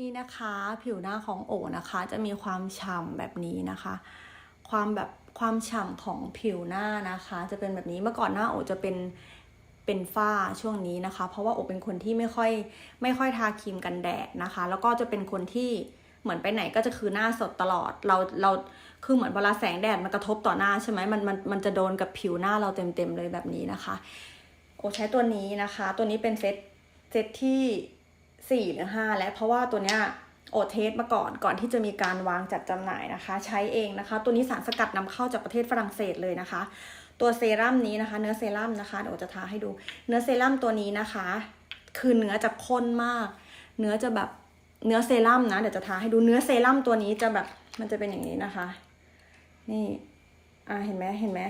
นี่นะคะผิวหน้าของโอนะคะจะมีความฉ่ำแบบนี้นะคะ ความแบบความฉ่ำของผิวหน้านะคะ จะเป็นแบบนี้เมื่อก่อนหน้าโอจะเป็นเป็นฝ้าช่วงนี้นะคะ เพราะว่าโอเป็นคนที่ไม่ค่อยไม่ค่อยทาครีมกันแดดนะคะ แล้วก็จะเป็นคนที่เหมือนไปไหนก็จะคือหน้าสดตลอดเราเราคือเหมือนเวลาแสงแดดมันกระทบต่อหน้าใช่ไหมมันมันมันจะโดนกับผิวหน้าเราเต็มๆเลยแบบนี้นะคะ โอใช้ตัวนี้นะคะ ตัวนี้เป็นเซตเซตที่ สี่หรือห้าแล้วเพราะว่าตัวเนี้ยโอเทสมาก่อนก่อนที่จะมีการวางจัดจำหน่ายนะคะ ใช้เองนะคะ ตัวนี้สารสกัดนำเข้าจากประเทศฝรั่งเศสเลยนะคะ ตัวเซรั่มนี้นะคะ เนื้อเซรั่มนะคะเดี๋ยวจะทาให้ดู เนื้อเซรั่มตัวนี้นะคะ คือเนื้อจะข้นมาก เนื้อจะแบบเนื้อเซรั่มนะเดี๋ยวจะทาให้ดูเนื้อเซรั่มตัวนี้จะแบบมันจะเป็นอย่างนี้นะคะ นี่อ่าเห็นไหมเห็นไหม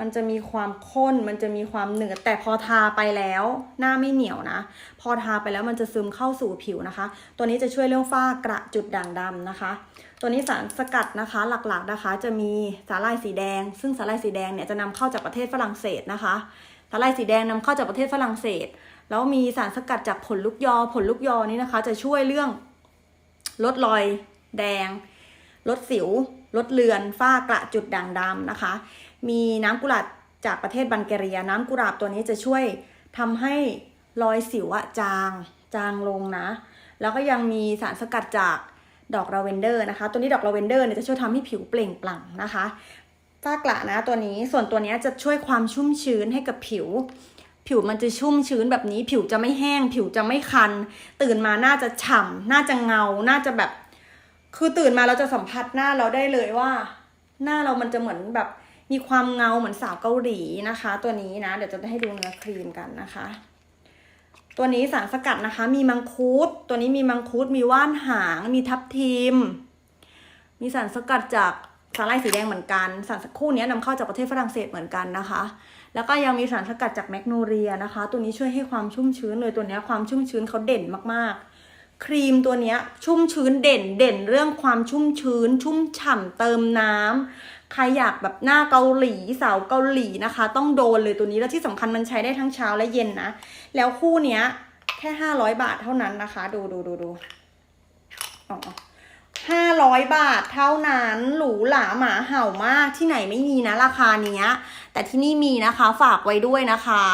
มันจะมีความข้น มันจะมีความเหนืดแต่พอทาไปแล้ว หน้าไม่เหนียวนะ พอทาไปแล้วมันจะซึมเข้าสู่ผิวนะคะ ตัวนี้จะช่วยเรื่องฝ้ากระจุดด่างดำนะคะ ตัวนี้สารสกัดนะคะหลักๆนะคะ จะมีสาหร่ายสีแดง ซึ่งสาหร่ายสีแดงเนี่ยจะนำเข้าจากประเทศฝรั่งเศสนะคะสาหร่ายสีแดงนำเข้าจากประเทศฝรั่งเศส แล้วมีสารสกัดจากผลลูกยอ ผลลูกยอนี้นะคะ จะช่วยเรื่องลดรอยแดง ลดสิว ลดเลือนฝ้ากระจุดด่างดำนะคะ มีน้ำกุหลาบจากประเทศบัลแกเรีย น้ำกุหลาบตัวนี้จะช่วยทำให้รอยสิวอะจางจางลงนะ แล้วก็ยังมีสารสกัดจากดอกลาเวนเดอร์นะคะ ตัวนี้ดอกลาเวนเดอร์เนี่ยจะช่วยทำให้ผิวเปล่งปลั่งนะคะฝ้ากระนะตัวนี้ส่วนตัวนี้จะช่วยความชุ่มชื้นให้กับผิว ผิวมันจะชุ่มชื้นแบบนี้ ผิวจะไม่แห้ง ผิวจะไม่คัน ตื่นมาน่าจะฉ่ำน่าจะเงา น่าจะแบบ คือตื่นมาเราจะสัมผัสหน้าเราได้เลยว่า หน้าเรามันจะเหมือนแบบมีความเงาเหมือนสาวเกาหลีนะคะ ตัวนี้นะ เดี๋ยวจะให้ดูเนื้อครีมกันนะคะ ตัวนี้สารสกัดนะคะ มีมังคุด ตัวนี้มีมังคุด มีว่านหาง มีทับทิม มีสารสกัดจากสาหร่ายสีแดงเหมือนกัน สารสคู่นี้นำเข้าจากประเทศฝรั่งเศสเหมือนกันนะคะ แล้วก็ยังมีสารสกัดจากแมกโนเรียนะคะ ตัวนี้ช่วยให้ความชุ่มชื้นเลยตัวนี้ความชุ่มชื้นเขาเด่นมากๆ ครีมตัวนี้ชุ่มชื้นเด่นเด่นเรื่องความชุ่มชื้น ชุ่มฉ่ำเติมน้ำใครอยากแบบหน้าเกาหลีสาวเกาหลีนะคะ ต้องโดนเลยตัวนี้แล้วที่สำคัญมันใช้ได้ทั้งเช้าและเย็นนะ แล้วคู่เนี้ยแค่ห้าร้อยบาทเท่านั้นนะคะ ดูดูดูดูอ๋อห้าร้อยบาทเท่านั้นหรูหราหมาเห่ามากที่ไหนไม่มีนะราคาเนี้ย แต่ที่นี่มีนะคะฝากไว้ด้วยนะคะ